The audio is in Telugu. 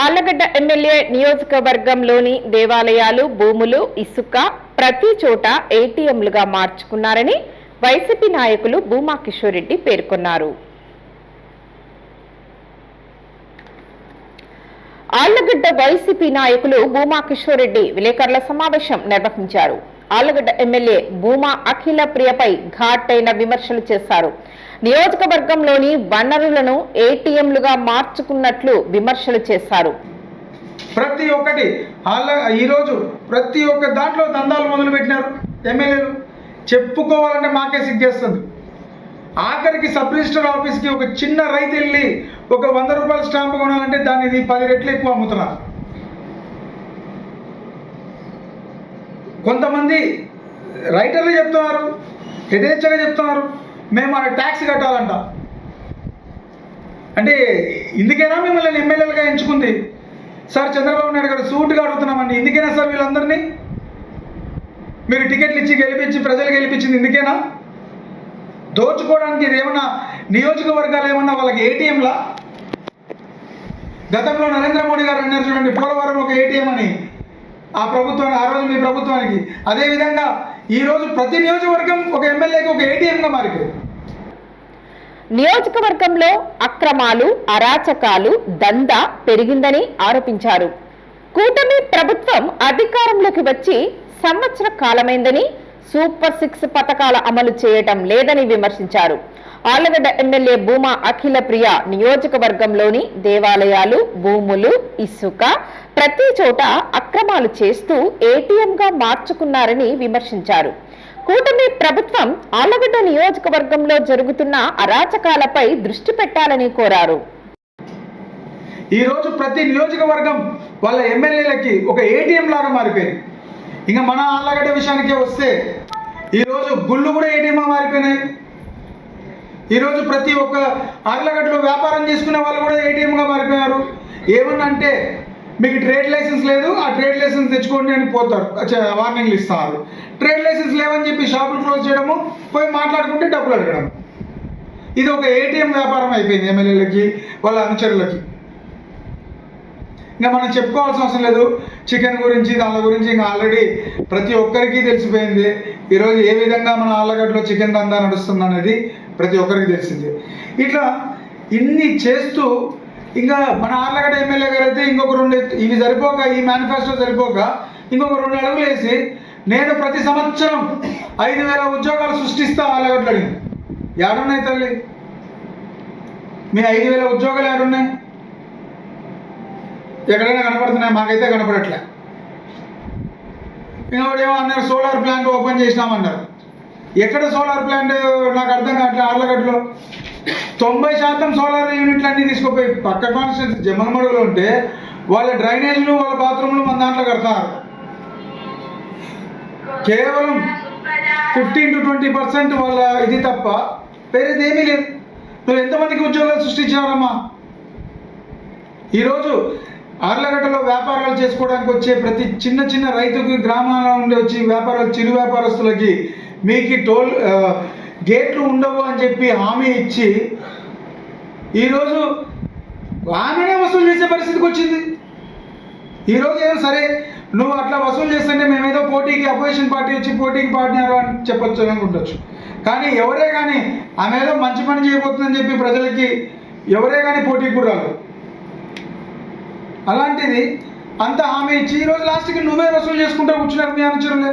ఆళ్ళగడ్డ ఎమ్మెల్యే నియోజకవర్గంలోని దేవాలయాలు భూములు ఇసుక ప్రతి చోట ఏటీఎంలుగా మార్చుకున్నారని వైసీపీ నాయకులు భూమా కిషోర్ రెడ్డి పేర్కొన్నారు. ఆళ్ళగడ్డ వైసీపీ నాయకులు భూమా కిషోర్ రెడ్డి విలేకరుల సమావేశం నిర్వహించారు. ఆళ్ళగడ్డ ఎమ్మెల్యే భూమా అఖిల ప్రియపై ఘాటైన విమర్శలు చేశారు. నియోజకవర్గంలోని వనరులను ఏటీఎంలుగా మార్చుకున్నట్లు విమర్శలు చేశారు. ప్రతి ఒక్కటి వాళ్ళ ఈరోజు ప్రతి ఒక్క దాంట్లో దందాలు మొదలు పెట్టినారు ఎమ్మెల్యేలు. చెప్పుకోవాలంటే మాకే సిగ్గేస్తుంది. ఆఖరికి సబ్ రిజిస్టర్ ఆఫీస్కి ఒక చిన్న రైతు వెళ్ళి ఒక వంద రూపాయల స్టాంపు కొనాలంటే దాన్ని ఇది పది రెట్లు ఎక్కువ అమ్ముతున్నారు. కొంతమంది రైటర్లు చెప్తున్నారు యథేచ్ఛగా చెప్తున్నారు. మేము మన ట్యాక్స్ కట్టాలంట. అంటే ఇందుకైనా మిమ్మల్ని ఎమ్మెల్యేలుగా ఎంచుకుంది? సార్ చంద్రబాబు నాయుడు గారు సూటుగా అడుగుతున్నామండి. ఇందుకైనా సార్ వీళ్ళందరినీ? మీరు టికెట్లు ఇచ్చి గెలిపించి ప్రజలు గెలిపించింది ఇందుకేనా? దోచుకోవడానికి ఇది ఏమన్నా నియోజకవర్గాలు ఏమన్నా వాళ్ళకి ఏటీఎంలా? గతంలో నరేంద్ర మోడీ గారు అన్నారు చూడండి పోలవరం ఒక ఏటీఎం అని. ఆ ప్రభుత్వానికి ఆ రోజు మీ ప్రభుత్వానికి. అదేవిధంగా ఈరోజు ప్రతి నియోజకవర్గం ఒక ఎమ్మెల్యేకి ఒక ఏటీఎంగా మారిపోయింది. నియోజకవర్గంలో అక్రమాలు అరాచకాలు దందా పెరిగిందని ఆరోపించారు. కూటమి ప్రభుత్వం అధికారంలోకి వచ్చి సంవత్సర కాలమైందని సూపర్ సిక్స్ పథకాల అమలు చేయటం లేదని విమర్శించారు. ఆలగడ్డ ఎమ్మెల్యే భూమా అఖిల ప్రియ నియోజకవర్గంలోని దేవాలయాలు భూములు ఇసుక ప్రతి చోట అక్రమాలు చేస్తూ ఏటీఎంగా మార్చుకున్నారని విమర్శించారు. కూటమి ప్రభుత్వం ఆళ్ళగడ్డ నియోజకవర్గంలో జరుగుతున్న అరాచకాలపై దృష్టి పెట్టాలని కోరారు. ఈరోజు ప్రతి నియోజకవర్గం వాళ్ళ ఎమ్మెల్యేలకి ఒక ఏటీఎం లాగా మారిపోయింది. ఇంకా మన ఆళ్ళగడ్డ విషయానికే వస్తే ఈరోజు గుళ్ళు కూడా ఏటీఎంగా మారిపోయినాయి. ఈరోజు ప్రతి ఒక్క ఆర్లగడ్డలో వ్యాపారం చేసుకునే వాళ్ళు కూడా ఏటీఎంగా మారిపోయారు. ఏమన్నా అంటే మీకు ట్రేడ్ లైసెన్స్ లేదు ఆ ట్రేడ్ లైసెన్స్ తెచ్చుకోండి అని పోతారు. వార్నింగ్లు ఇస్తారు. ట్రేడ్ లైసెన్స్ లేవని చెప్పి షాపులు క్లోజ్ చేయడము పోయి మాట్లాడుకుంటే డబ్బులు అడగడం. ఇది ఒక ఏటీఎం వ్యాపారం అయిపోయింది ఎమ్మెల్యేలకి వాళ్ళ అనుచరులకి. ఇంకా మనం చెప్పుకోవాల్సిన అవసరం లేదు. చికెన్ గురించి దాని గురించి ఇంకా ఆల్రెడీ ప్రతి ఒక్కరికి తెలిసిపోయింది. ఈరోజు ఏ విధంగా మన ఆళ్ళగడ్డలో చికెన్ దందా నడుస్తుంది అనేది ప్రతి ఒక్కరికి తెలిసింది. ఇట్లా ఇన్ని చేస్తూ ఇంకా మన ఆర్లగడ్డ ఎమ్మెల్యే గారు అయితే ఇంకొక రెండు ఇవి సరిపోక ఈ మేనిఫెస్టో సరిపోక ఇంకొక రెండు అడుగులు వేసి నేను ప్రతి సంవత్సరం ఐదు వేల ఉద్యోగాలు సృష్టిస్తా ఆళ్ళగడ్డలు అడిగింది. ఏడున్నాయి తల్లి? మీ ఐదు వేల ఉద్యోగాలు ఏడున్నాయి ఎక్కడైనా కనపడుతున్నాయి? మాకైతే కనపడట్లే. ఇంకోటేమో ఏమో అన్నారు సోలార్ ప్లాంట్ ఓపెన్ చేసినామన్నారు. ఎక్కడ సోలార్ ప్లాంట్ నాకు అర్థం కావట్లేదు ఆర్లగడ్డలో. తొంభై శాతం సోలార్ యూనిట్లు అన్నీ తీసుకుపోయి పక్క కాన్స్టిట్యూన్సీ జమ్మలమడుగులో ఉంటే వాళ్ళ డ్రైనేజ్లు వాళ్ళ బాత్రూమ్లు మన దాంట్లో కడతారు. కేవలం ఫిఫ్టీన్ టు ట్వంటీ పర్సెంట్ వాళ్ళ ఇది తప్ప వేరేది ఏమీ లేదు. నువ్వు ఎంతమందికి ఉద్యోగాలు సృష్టించారమ్మా ఈరోజు ఆర్లగడ్డలో వ్యాపారాలు చేసుకోవడానికి వచ్చే ప్రతి చిన్న చిన్న రైతుకి గ్రామాల నుండి వచ్చి వ్యాపారాలు చిరు వ్యాపారస్తులకి మీకు టోల్ గేట్లు ఉండవు అని చెప్పి హామీ ఇచ్చి ఈరోజు ఆమెనే వసూలు చేసే పరిస్థితికి వచ్చింది. ఈరోజు ఏమో సరే నువ్వు అట్లా వసూలు చేస్తుంటే మేమేదో పోటీకి అపోజిషన్ పార్టీ వచ్చి పోటీకి పాడినారు అని చెప్పొచ్చు ఉండొచ్చు కానీ ఎవరే కానీ ఆమె ఏదో మంచి పని చేయబోతుందని చెప్పి ప్రజలకి ఎవరే కానీ పోటీకి కూడా రాదు. అలాంటిది అంత హామీ ఇచ్చి ఈరోజు లాస్ట్కి నువ్వే వసూలు చేసుకుంటా కూర్చున్నారు మీ అనుచరులే.